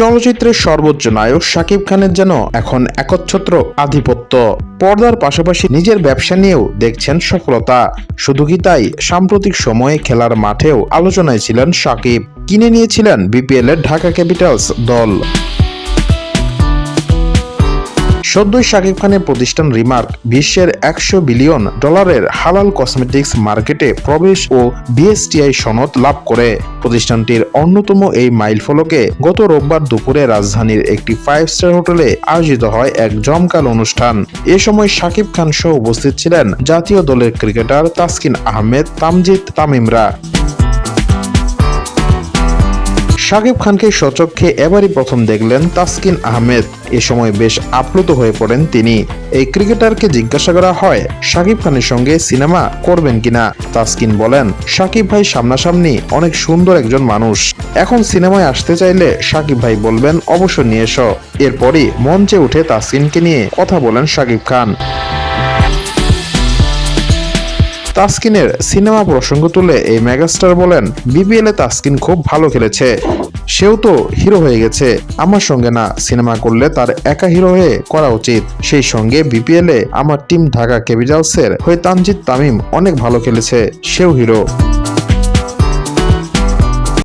চলচ্চিত্রের সর্বোচ্চ নায়ক শাকিব খানের যেন এখন একচ্ছত্র আধিপত্য। পর্দার পাশাপাশি নিজের ব্যবসা নিয়েও দেখছেন সফলতা। শুধু কি তাই, সাম্প্রতিক সময়ে খেলার মাঠেও আলোচনায় ছিলেন শাকিব। কিনে নিয়েছিলেন বিপিএল এর ঢাকা ক্যাপিটালস দল। সদ্যই শাকিব খানের প্রতিষ্ঠান রিমার্ক, বিশ্বের একশো বিলিয়ন ডলারের হালাল কসমেটিক্স মার্কেটে প্রবেশ ও বিএসটিআই সনদ লাভ করে। প্রতিষ্ঠানটির অন্যতম এই মাইল ফলকে গত রোববার দুপুরে রাজধানীর একটি ফাইভ স্টার হোটেলে আয়োজিত হয় এক জমকাল অনুষ্ঠান। এ সময় শাকিব খান সহ উপস্থিত ছিলেন জাতীয় দলের ক্রিকেটার তাসকিন আহমেদ, তামজিদ, তামিমরা। শাকিব খানকে সচক্ষে এবারই প্রথম দেখলেন তাসকিন আহমেদ। এ সময় বেশ আপ্লুত হয়ে পড়েন তিনি। এই ক্রিকেটারকে জিজ্ঞাসা করা হয়, শাকিব খানের সঙ্গে সিনেমা করবেন কিনা? তাসকিন বলেন, শাকিব ভাই সামনাসামনি অনেক সুন্দর একজন মানুষ। এখন সিনেমায় আসতে চাইলে শাকিব ভাই বলবেন অবশ্য নিয়ে এসো। এরপরই মঞ্চে উঠে তাসকিনকে নিয়ে কথা বলেন শাকিব খান। তাসকিনের সিনেমা প্রসঙ্গ তুলে এই মেগাস্টার বলেন, বিপিএল তাসকিন খুব ভালো খেলেছে। সেও তো হিরো হয়ে গেছে। আমার সঙ্গে না সিনেমা করলে তার একা হিরো হয়ে করা উচিত। সেই সঙ্গে বিপিএল আমার টিম ঢাকা ক্যাপিটালসের হয়ে তানজিদ তামিম অনেক ভালো খেলেছে। সেও হিরো।